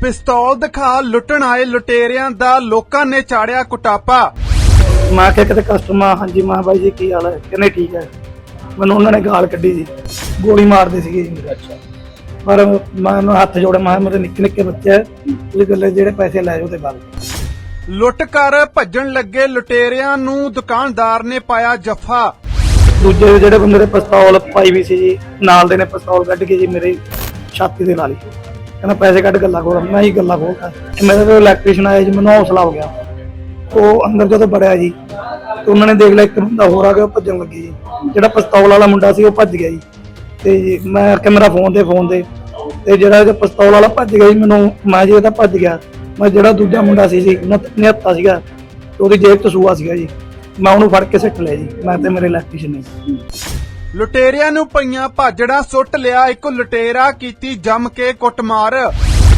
ਪਿਸਤੌਲ ਦਿਖਾ ਲੁੱਟਣ ਆਏ ਲੁਟੇਰਿਆਂ ਦਾ ਲੋਕਾਂ ਨੇ ਚਾੜਿਆ ਕੁਟਾਪਾ। ਮੈਂ ਕਿਹਾ ਕਿਤੇ ਕਸਟਮਰ ਹਾਂਜੀ ਮੈਂ ਬਾਈ ਜੀ ਕੀ ਹਾਲ ਹੈ? ਕਹਿੰਦੇ ਠੀਕ ਹੈ। ਮੈਨੂੰ ਉਹਨਾਂ ਨੇ ਗਾਲ ਕੱਢੀ ਜੀ। ਗੋਲੀ ਮਾਰਦੇ ਸੀਗੇ ਜੀ। ਅੱਛਾ। ਪਰ ਮੈਂ ਉਹਨੂੰ ਹੱਥ ਜੋੜੇ ਮੈਂ ਮੇਰੇ ਨਿੱਕੇ ਨਿੱਕੇ ਬੱਚੇ ਹੈ ਤੁਸੀਂ ਗੱਲੇ ਜਿਹੜੇ ਪੈਸੇ ਲੈ ਜਾਓ ਤੇ ਗੱਲ ਲੁੱਟ ਕਰ ਭੱਜਣ ਲੱਗੇ ਲੁਟੇਰਿਆਂ ਨੂੰ ਦੁਕਾਨਦਾਰ ਨੇ ਪਾਇਆ ਜੱਫਾ। ਦੂਜੇ ਜਿਹੜੇ ਬੰਦੇ ਨੇ ਪਿਸਤੌਲ ਪਾਈ ਵੀ ਸੀ ਜੀ ਨਾਲ ਦੇ ਨੇ ਪਿਸਤੌਲ ਕੱਢ ਕੇ ਜੀ ਮੇਰੇ ਛਾਤੀ ਦੇ ਨਾਲ ਹੀ। ਕਹਿੰਦਾ ਪੈਸੇ ਕੱਢ ਗੱਲਾਂ ਖੋਲ, ਮੈਂ ਹੀ ਗੱਲਾਂ ਖੋਲਦਾ ਮੇਰੇ ਕੋਲ ਇਲੈਕਟ੍ਰੀਸ਼ੀਅਨ ਆਇਆ ਜੀ, ਮੈਨੂੰ ਹੌਸਲਾ ਹੋ ਗਿਆ। ਉਹ ਅੰਦਰ ਜਦੋਂ ਬੜਿਆ ਜੀ, ਤੇ ਉਹਨਾਂ ਨੇ ਦੇਖ ਲਿਆ ਇੱਕ ਬੰਦਾ ਹੋਰ ਆ ਗਿਆ, ਉਹ ਭੱਜਣ ਲੱਗੇ ਜੀ। ਜਿਹੜਾ ਪਿਸਤੌਲ ਵਾਲਾ ਮੁੰਡਾ ਸੀ, ਉਹ ਭੱਜ ਗਿਆ ਜੀ। ਤੇ ਜੀ ਮੈਂ ਆਖਿਆ, ਮੇਰਾ ਫੋਨ ਦੇ ਫੋਨ ਦੇ। ਤੇ ਜਿਹੜਾ ਇਹ ਪਿਸਤੌਲ ਵਾਲਾ ਭੱਜ ਗਿਆ ਜੀ, ਮੈਨੂੰ, ਮੈਂ ਜੀ ਇਹਦਾ ਭੱਜ ਗਿਆ। ਮੈਂ ਜਿਹੜਾ ਦੂਜਾ ਮੁੰਡਾ ਸੀ ਜੀ ਨਿਹੱਤਾ ਸੀਗਾ। ਉਹਦੀ ਜੇਬ 'ਚ ਸੂਆ ਸੀਗਾ ਜੀ। ਮੈਂ ਉਹਨੂੰ ਫੜ ਕੇ ਸਿੱਟ ਲਿਆ ਜੀ। ਮੈਂ ਤੇ ਮੇਰੇ ਇਲੈਕਟ੍ਰੀਸ਼ੀਅਨ ਨੇ। ਲੁਟੇਰਿਆਂ ਨੂੰ ਪਈਆਂ ਭਾਜੜਾ ਸੁੱਟ ਲਿਆ ਇੱਕ ਲੁਟੇਰਾ ਕੀਤੀ ਜੰਮ ਕੇ ਕੁੱਟਮਾਰ।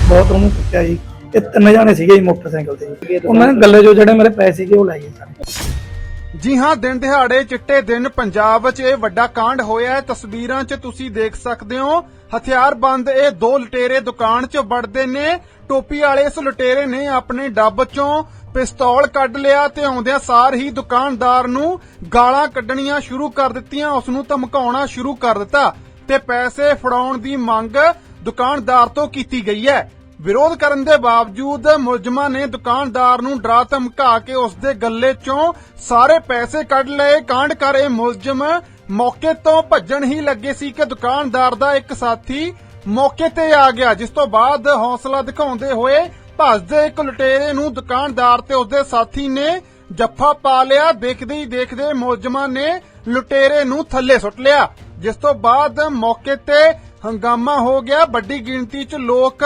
ਬਹੁਤ ਉਹਨੂੰ ਕੁੱਟਿਆ ਜੀ। ਇਹ ਤਿੰਨ ਜਾਣੇ ਸੀਗੇ ਜੀ ਮੋਟਰਸਾਈਕਲ ਤੇ ਜੀ। ਉਹਨਾਂ ਨੇ ਗੱਲੇ ਜੋ ਜਿਹੜੇ ਮੇਰੇ ਪੈਸੇ ਸੀਗੇ ਉਹ ਲੈ ਗਏ ਸਾਰੇ। ਜੀ ਹਾਂ ਦਿਨ ਦਿਹਾੜੇ ਚਿੱਟੇ ਦਿਨ ਪੰਜਾਬ 'ਚ ਇਹ ਵੱਡਾ ਕਾਂਡ ਹੋਇਆ ਹੈ। ਤਸਵੀਰਾਂ 'ਚ ਤੁਸੀਂ ਦੇਖ ਸਕਦੇ ਹੋ ਹਥਿਆਰਬੰਦ ਇਹ ਦੋ ਲੁਟੇਰੇ ਦੁਕਾਨ 'ਚ ਵੜਦੇ ਨੇ। ਟੋਪੀ ਵਾਲੇ ਇਸ ਲੁਟੇਰੇ ਨੇ ਆਪਣੇ ਡੱਬ 'ਚੋਂ ਪਿਸਤੌਲ ਕੱਢ ਲਿਆ ਤੇ ਆਉਂਦਿਆਂ ਸਾਰ ਹੀ ਦੁਕਾਨਦਾਰ ਨੂੰ ਗਾਲਾਂ ਕੱਢਣੀਆਂ ਸ਼ੁਰੂ ਕਰ ਦਿੱਤੀਆਂ, ਉਸ ਨੂੰ ਧਮਕਾਉਣਾ ਸ਼ੁਰੂ ਕਰ ਦਿੱਤਾ ਤੇ ਪੈਸੇ ਫੜਾਉਣ ਦੀ ਮੰਗ ਦੁਕਾਨਦਾਰ ਤੋਂ ਕੀਤੀ ਗਈ ਹੈ। ਵਿਰੋਧ ਕਰਨ ਦੇ ਬਾਵਜੂਦ ਮੁਲਜ਼ਮਾਂ ਨੇ ਦੁਕਾਨਦਾਰ ਨੂੰ ਡਰਾ ਧਮਕਾ ਕੇ ਉਸ ਦੇ ਗੱਲੇ 'ਚੋਂ ਸਾਰੇ ਪੈਸੇ ਕੱਢ ਲਏ। ਕਾਂਡ ਕਰ ਇਹ ਮੁਲਜ਼ਮ ਮੌਕੇ ਤੋਂ ਭੱਜਣ ਹੀ ਲੱਗੇ ਸੀ ਕਿ ਦੁਕਾਨਦਾਰ ਦਾ ਇੱਕ ਸਾਥੀ ਮੌਕੇ ਤੇ ਆ ਗਿਆ, ਜਿਸ ਤੋਂ ਬਾਅਦ ਹੌਸਲਾ ਦਿਖਾਉਂਦੇ ਹੋਏ ਭੱਜਦੇ ਇੱਕ ਲੁਟੇਰੇ ਨੂੰ ਦੁਕਾਨਦਾਰ ਤੇ ਉਸਦੇ ਸਾਥੀ ਨੇ ਜੱਫਾ ਪਾ ਲਿਆ। ਦੇਖਦੇ ਹੀ ਦੇਖਦੇ ਮੁਲਜ਼ਮਾਂ ਨੇ ਲੁਟੇਰੇ ਨੂੰ ਥੱਲੇ ਸੁੱਟ ਲਿਆ। ਜਿਸ ਤੋਂ ਬਾਅਦ ਮੌਕੇ ਤੇ ਹੰਗਾਮਾ ਹੋ ਗਿਆ। ਵੱਡੀ ਗਿਣਤੀ 'ਚ ਲੋਕ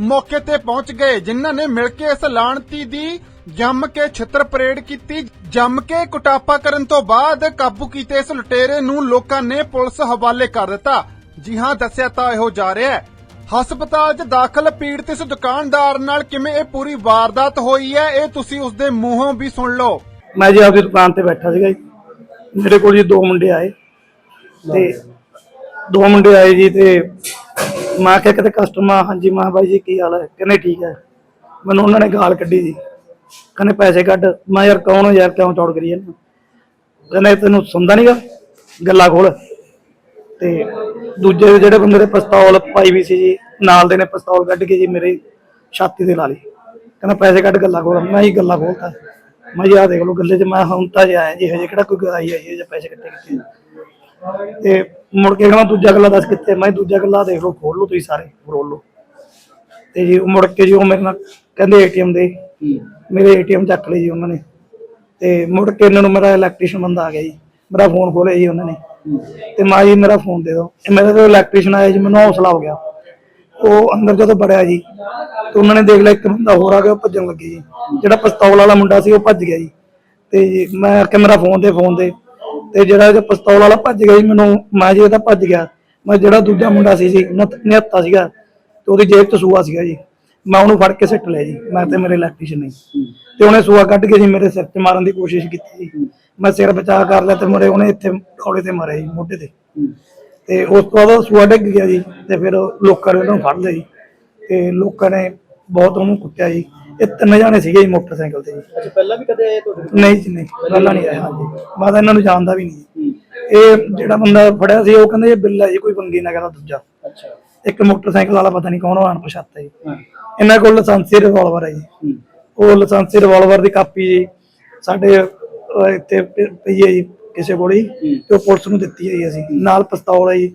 ਮੌਕੇ ਤੇ ਪਹੁੰਚ ਗਏ, ਜਿਨ੍ਹਾਂ ਨੇ ਮਿਲ ਕੇ ਇਸ ਲਾਣਤੀ ਦੀ ਜੰਮ ਕੇ ਛਿੱਤਰ ਪਰੇਡ ਕੀਤੀ। ਜੰਮ ਕੇ ਕੁਟਾਪਾ ਕਰਨ ਤੋਂ ਬਾਅਦ ਕਾਬੂ ਕੀਤੇ ਇਸ ਲੁਟੇਰੇ ਨੂੰ ਲੋਕਾਂ ਨੇ ਪੁਲਿਸ ਹਵਾਲੇ ਕਰ ਦਿੱਤਾ। ਜੀ ਹਾਂ, ਦੱਸਿਆ ਤਾਂ ਇਹੋ ਜਾ ਰਿਹਾ ਹੈ। ਹਸਪਤਾਲ 'ਚ ਦਾਖਲ ਪੀੜਤ ਇਸ ਦੁਕਾਨਦਾਰ ਨਾਲ ਕਿਵੇਂ ਇਹ ਪੂਰੀ ਵਾਰਦਾਤ ਹੋਈ ਹੈ, ਇਹ ਤੁਸੀਂ ਉਸ ਦੇ ਮੂੰਹੋਂ ਵੀ ਸੁਣ ਲਓ। ਮੈਂ ਜੀ ਆਪਦੀ ਦੁਕਾਨ ਤੇ ਬੈਠਾ ਸੀਗਾ ਜੀ। ਮੇਰੇ ਕੋਲ ਜੀ ਦੋ ਮੁੰਡੇ ਆਏ। ਤੇ ਦੋ ਮੁੰਡੇ ਆਏ ਜੀ ਤੇ ਮੈਂ ਕਿਹਾ ਕਿਤੇ ਕਸਟਮਰ ਹਾਂਜੀ, ਮੈਂ ਬਾਈ ਜੀ, ਕੀ ਹਾਲ ਹੈ? ਕਹਿੰਦੇ ਠੀਕ ਹੈ। ਮੈਨੂੰ ਉਹਨਾਂ ਨੇ ਗਾਲ ਕੱਢੀ ਜੀ। ਕਹਿੰਦੇ ਪੈਸੇ ਕੱਢ। ਮੈਂ ਯਾਰ ਕੌਣ ਹੋ ਯਾਰ, ਕਿਉਂ ਚੌੜ ਕਰੀ ਜਾਂਦਾ ਕਹਿੰਦੇ ਤੈਨੂੰ ਸੁਣਦਾ ਨਹੀਂਗਾ ਗੱਲਾਂ ਖੋਲ। ਤੇ ਦੂਜੇ ਜਿਹੜੇ ਬੰਦੇ ਨੇ ਪਿਸਤੌਲ ਪਾਈ ਵੀ ਸੀ ਜੀ, ਨਾਲ ਦੇ ਨੇ ਪਿਸਤੌਲ ਕੱਢ ਕੇ ਜੀ ਮੇਰੇ ਛਾਤੀ ਤੇ ਲਾ ਲਈ। ਕਹਿੰਦਾ ਪੈਸੇ ਕੱਢ ਗੱਲਾਂ ਖੋਲ ਮੈਂ ਹੀ ਗੱਲਾਂ ਖੋਲਤਾ। ਮੈਂ ਜੀ ਆਹ ਦੇਖ ਲਓ ਗੱਲੇ 'ਚ, ਮੈਂ ਹੁਣ ਤਾਂ ਜੇ ਆਇਆ ਜੀ, ਹਜੇ ਕਿਹੜਾ ਕੋਈ ਆਈ ਆਈ ਜੇ ਪੈਸੇ ਕੱਟੇ ਕਿੱਥੇ ਤੇ ਮੁੜ ਕੇ ਕਹਿੰਦਾ, ਦੂਜਾ ਗੱਲਾਂ ਦੱਸ ਕਿੱਥੇ? ਮੈਂ ਦੂਜਾ ਗੱਲਾਂ ਦੇਖ ਲਓ ਖੋਲ ਲਓ ਤੁਸੀਂ ਸਾਰੇ ਫਰੋਲ ਲਓ। ਤੇ ਜੀ ਉਹ ਮੁੜ ਕੇ ਜੀ ਉਹ ਮੇਰੇ ਨਾਲ ਕਹਿੰਦੇ ਏਟੀਐਮ ਦੇ, ਮੇਰੇ ਏਟੀਐਮ ਚੱਕ ਲਈ ਜੀ ਉਹਨਾਂ ਨੇ। ਤੇ ਮੁੜ ਕੇ ਇਹਨਾਂ ਨੂੰ ਮੇਰਾ ਇਲੈਕਟ੍ਰੀਸ਼ੀਅਨ ਬੰਦਾ ਆ ਗਿਆ ਜੀ। ਮੇਰਾ ਫੋਨ ਖੋਲਿਆ ਜੀ ਉਹਨਾਂ ਨੇ। ਤੇ ਮੈਂ ਜੀ ਮੇਰਾ ਫੋਨ ਦੇ ਦਿਓ। ਇਹ ਮੇਰੇ ਕੋਲ ਇਲੈਕਟ੍ਰੀਸ਼ੀਅਨ ਆਇਆ ਜੀ, ਮੈਨੂੰ ਹੌਸਲਾ ਹੋ ਗਿਆ। ਉਹ ਅੰਦਰ ਜਦੋਂ ਵੜਿਆ ਜੀ, ਤੇ ਉਹਨਾਂ ਨੇ ਦੇਖ ਲਿਆ ਇੱਕ ਬੰਦਾ ਹੋਰ ਆ ਗਿਆ, ਉਹ ਭੱਜਣ ਲੱਗੇ ਜੀ। ਜਿਹੜਾ ਪਿਸਤੌਲ ਵਾਲਾ ਮੁੰਡਾ ਸੀ, ਉਹ ਭੱਜ ਗਿਆ ਜੀ। ਤੇ ਮੈਂ ਆਖਿਆ, ਮੇਰਾ ਫੋਨ ਦੇ ਫੋਨ ਦੇ। ਤੇ ਜਿਹੜਾ ਇਹ ਪਿਸਤੌਲ ਵਾਲਾ ਭੱਜ ਗਿਆ ਜੀ, ਮੈਨੂੰ, ਮੈਂ ਜੀ ਇਹਦਾ ਭੱਜ ਗਿਆ। ਮੈਂ ਜਿਹੜਾ ਦੂਜਾ ਮੁੰਡਾ ਸੀ ਜੀ ਨਿਹੱਤਾ ਸੀਗਾ, ਤੇ ਉਹਦੀ ਜੇਬ 'ਚ ਸੂਆ ਸੀਗਾ ਜੀ। ਮੈਂ ਉਹਨੂੰ ਫੜ ਕੇ ਸਿੱਟ ਲਿਆ ਜੀ। ਮੈਂ ਤੇ ਮੇਰੇ ਇਲੈਕਟ੍ਰੀਸ਼ੀਅਨ ਨੇ। ਤੇ ਉਹਨੇ ਸੂਆ ਕੱਢ ਕੇ ਜੀ ਮੇਰੇ ਸਿਰ ਤੇ ਮਾਰਨ ਦੀ ਕੋਸ਼ਿਸ਼ ਕੀਤੀ ਜੀ। ਮੈਂ ਸਿਰ ਬਚਾ ਕਰ ਲਿਆ ਤੇ ਮੇਰੇ ਉਹਨੇ ਇੱਥੇ ਥੋੜੇ ਤੇ ਮਾਰਿਆ ਜੀ ਮੋਢੇ ਤੇ। ਤੇ ਉਸ ਤੋਂ ਬਾਅਦ ਸੂਆ ਡਿੱਗ ਗਿਆ ਜੀ ਤੇ ਫਿਰ ਲੋਕਾਂ ਨੇ ਉਹਨੂੰ ਫੜ ਲਿਆ ਜੀ। ਤੇ ਲੋਕਾਂ ਨੇ ਬਹੁਤ ਉਹਨੂੰ ਕੁੱਟਿਆ ਜੀ। ਇਹ ਤਿੰਨ ਜਾਣੇ ਸੀਗੇ ਜੀ ਮੋਟਰਸਾਈਕਲ ਤੇ ਜੀ। ਅੱਛਾ ਪਹਿਲਾਂ ਵੀ ਕਦੇ ਆਏ ਤੁਹਾਡੇ ਨਹੀਂ ਜੀ ਨਹੀਂ। ਪਹਿਲਾਂ ਨਹੀਂ ਆਇਆ ਹਾਂਜੀ। ਮੈਂ ਤਾਂ ਇਹਨਾਂ ਨੂੰ ਜਾਣਦਾ ਵੀ ਨਹੀਂ ਇਹ ਜਿਹੜਾ ਬੰਦਾ ਫੜਿਆ ਸੀ ਉਹ ਕਹਿੰਦੇ ਇਹ ਬਿੱਲਾ ਜੀ ਕੋਈ ਬੰਗੀ ਨਾ ਕਹਿੰਦਾ ਦੂਜਾ। ਅੱਛਾ। ਇੱਕ ਮੋਟਰਸਾਈਕਲ ਵਾਲਾ ਪਤਾ ਨਹੀਂ ਕੌਣ ਉਹ ਅਣਪਛਾਤਾ ਜੀ। ਇਹਨਾਂ ਕੋਲ ਲਾਇਸੈਂਸੀ ਰਿਵਾਲਵਰ ਹੈ ਜੀ। ਉਹ ਲਾਇਸੈਂਸੀ ਰਿਵਾਲਵਰ ਦੀ ਕਾਪੀ ਜੀ ਸਾਡੇ ਇੱਥੇ ਪਈ ਹੈ ਜੀ ਕਿਸੇ ਕੋਲ ਹੀ। ਤੇ ਉਹ ਪੁਲਿਸ ਨੂੰ ਦਿੱਤੀ ਹੈ ਜੀ ਅਸੀਂ। ਨਾਲ ਪਿਸਤੌਲ ਹੈ ਜੀ।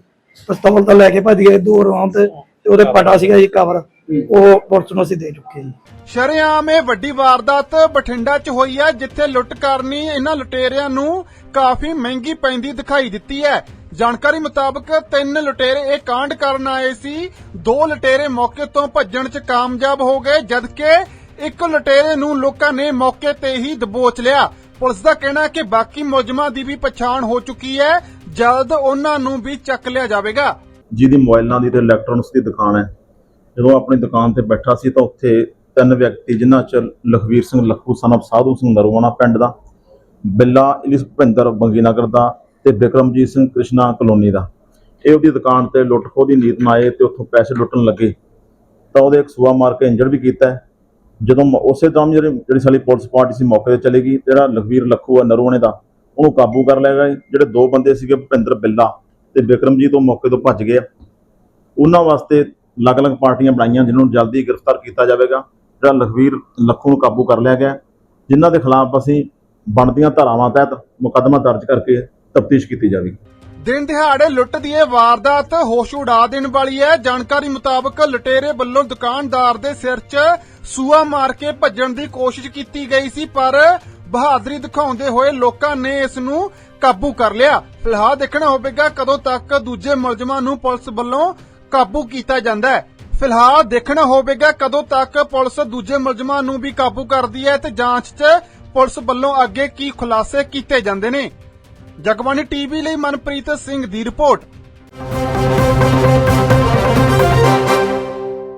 ਪਿਸਤੌਲ ਤਾਂ ਲੈ ਕੇ ਭੱਜ ਗਏ ਦੋ ਰੌਂਦ ਤੇ ਉਹਦੇ ਪਟਾ ਸੀਗਾ ਜੀ ਕਵਰ ਉਹ ਪੁਲਿਸ ਨੂੰ ਅਸੀਂ ਦੇ ਚੁੱਕੇ ਜੀ। ਸ਼ਰੇਆਮ ਇਹ ਵੱਡੀ ਵਾਰਦਾਤ ਬਠਿੰਡਾ 'ਚ ਹੋਈ ਹੈ ਜਿੱਥੇ ਲੁੱਟ ਕਰਨੀ ਇਹਨਾਂ ਲੁਟੇਰਿਆਂ ਨੂੰ ਕਾਫੀ ਮਹਿੰਗੀ ਪੈਂਦੀ ਦਿਖਾਈ ਦਿੱਤੀ ਹੈ। ਜਾਣਕਾਰੀ ਮੁਤਾਬਕ ਤਿੰਨ ਲੁਟੇਰੇ ਇਹ ਕਾਂਡ ਕਰਨ ਆਏ ਸੀ। ਦੋ ਲੁਟੇਰੇ ਮੌਕੇ ਤੋਂ ਭੱਜਣ 'ਚ ਕਾਮਯਾਬ ਹੋ ਗਏ ਜਦਕਿ ਇੱਕ ਲੁਟੇਰੇ ਨੂੰ ਲੋਕਾਂ ਨੇ ਮੌਕੇ ਤੇ ਹੀ ਦਬੋਚ ਲਿਆ। ਪੁਲਿਸ ਦਾ ਕਹਿਣਾ ਹੈ ਕਿ ਬਾਕੀ ਮੁਲਜ਼ਮਾਂ ਦੀ ਵੀ ਪਛਾਣ ਹੋ ਚੁੱਕੀ ਹੈ। ਜਲਦ ਉਹਨਾਂ ਨੂੰ ਵੀ ਚੱਕ ਲਿਆ ਜਾਵੇਗਾ। ਜਿਹਦੀ ਮੋਬਾਈਲਾਂ ਦੀ ਤੇ ਇਲੈਕਟ੍ਰੋਨਿਕਸ ਦੀ ਦੁਕਾਨ ਹੈ। ਜਦੋਂ ਆਪਣੀ ਦੁਕਾਨ ਤੇ ਬੈਠਾ ਸੀ ਤਾਂ ਉੱਥੇ ਤਿੰਨ ਵਿਅਕਤੀ ਜਿਨ੍ਹਾਂ ਚ ਲਖਵੀਰ ਸਿੰਘ, ਲੱਖੂ ਸਨਬ ਸਾਧੂ ਸਿੰਘ ਨਰਵਾਣਾ ਪਿੰਡ ਦਾ, ਬਿੱਲਾ ਇਲਿਸ ਭਿੰਦਰ ਬੰਗੀਨਗਰ ਦਾ ਤੇ ਬਿਕਰਮਜੀਤ ਸਿੰਘ ਕ੍ਰਿਸ਼ਨਾ ਕਲੋਨੀ ਦਾ। ਇਹ ਉਹਦੀ ਦੁਕਾਨ ਤੇ ਲੁੱਟ ਖੋਹ ਦੀ ਨੀਤ ਨਾਲ ਆਏ ਤੇ ਉੱਥੋਂ ਪੈਸੇ ਲੁੱਟਣ ਲੱਗੇ। ਤਾਂ ਉਹਦੇ ਇੱਕ ਸੂਆ ਮਾਰ ਕੇ ਇੰਜਰ ਵੀ ਕੀਤਾ ਜਦੋਂ ਉਸੇ ਦੌਰਾਨ ਜਿਹੜੀ ਜਿਹੜੀ ਸਾਡੀ ਪੁਲਿਸ ਪਾਰਟੀ ਸੀ ਮੌਕੇ ਤੇ ਚਲੇ ਗਈ ਤੇ ਲਖਵੀਰ ਲੱਖੂ ਆ ਨਰੂਆਣੇ ਦਾ ਉਹਨੂੰ ਕਾਬੂ ਕਰ ਲਿਆ ਗਿਆ ਜਿਹੜੇ ਦੋ ਬੰਦੇ ਸੀਗੇ ਭੁਪਿੰਦਰ ਬਿੱਲਾ ਤੇ ਵਿਕਰਮਜੀਤ ਉਹ ਮੌਕੇ ਤੋਂ ਭੱਜ ਗਏ ਉਹਨਾਂ ਵਾਸਤੇ ਅਲੱਗ-ਅਲੱਗ ਪਾਰਟੀਆਂ ਬਣਾਈਆਂ ਜਿਨ੍ਹਾਂ ਨੂੰ ਜਲਦੀ ਗ੍ਰਿਫਤਾਰ ਕੀਤਾ ਜਾਵੇਗਾ। ਜਿਹੜਾ ਲਖਵੀਰ ਲੱਖੂ ਨੂੰ ਕਾਬੂ ਕਰ ਲਿਆ ਗਿਆ ਹੈ, ਜਿਨ੍ਹਾਂ ਦੇ ਖਿਲਾਫ ਅਸੀਂ ਬਣਦੀਆਂ ਧਾਰਾਵਾਂ ਤਹਿਤ ਮੁਕੱਦਮਾ ਦਰਜ ਕਰਕੇ ਤਫਤੀਸ਼ ਕੀਤੀ ਜਾਵੇਗੀ। ਦਿਨ ਦਿਹਾੜੇ ਲੁੱਟ ਦੀ ਇਹ ਵਾਰਦਾਤ ਹੋਸ਼ ਉਡਾ ਦੇਣ ਵਾਲੀ ਹੈ। ਜਾਣਕਾਰੀ ਮੁਤਾਬਕ ਲੁਟੇਰੇ ਵੱਲੋਂ ਦੁਕਾਨਦਾਰ ਦੇ ਸਿਰ 'ਚ ਸੂਆ ਮਾਰ ਕੇ ਭੱਜਣ ਦੀ ਕੋਸ਼ਿਸ਼ ਕੀਤੀ ਗਈ ਸੀ, ਪਰ ਬਹਾਦਰੀ ਦਿਖਾਉਂਦੇ ਹੋਏ ਲੋਕਾਂ ਨੇ ਇਸ ਨੂੰ ਕਾਬੂ ਕਰ ਲਿਆ। ਫਿਲਹਾਲ ਦੇਖਣਾ ਹੋਵੇਗਾ ਕਦੋਂ ਤੱਕ ਦੂਜੇ ਮੁਲਜ਼ਮਾਂ ਨੂੰ ਪੁਲਿਸ ਵੱਲੋਂ ਕਾਬੂ ਕੀਤਾ ਜਾਂਦਾ ਹੈ। ਫਿਲਹਾਲ ਦੇਖਣਾ ਹੋਵੇਗਾ ਕਦੋਂ ਤੱਕ ਪੁਲਿਸ ਦੂਜੇ ਮੁਲਜ਼ਮਾਂ ਨੂੰ ਵੀ ਕਾਬੂ ਕਰਦੀ ਹੈ ਤੇ ਜਾਂਚ 'ਚ ਪੁਲਿਸ ਵੱਲੋਂ ਅੱਗੇ ਕੀ ਖੁਲਾਸੇ ਕੀਤੇ ਜਾਂਦੇ ਨੇ। ਜਗਬਾਣੀ ਟੀਵੀ ਲਈ ਮਨਪ੍ਰੀਤ ਸਿੰਘ ਦੀ ਰਿਪੋਰਟ।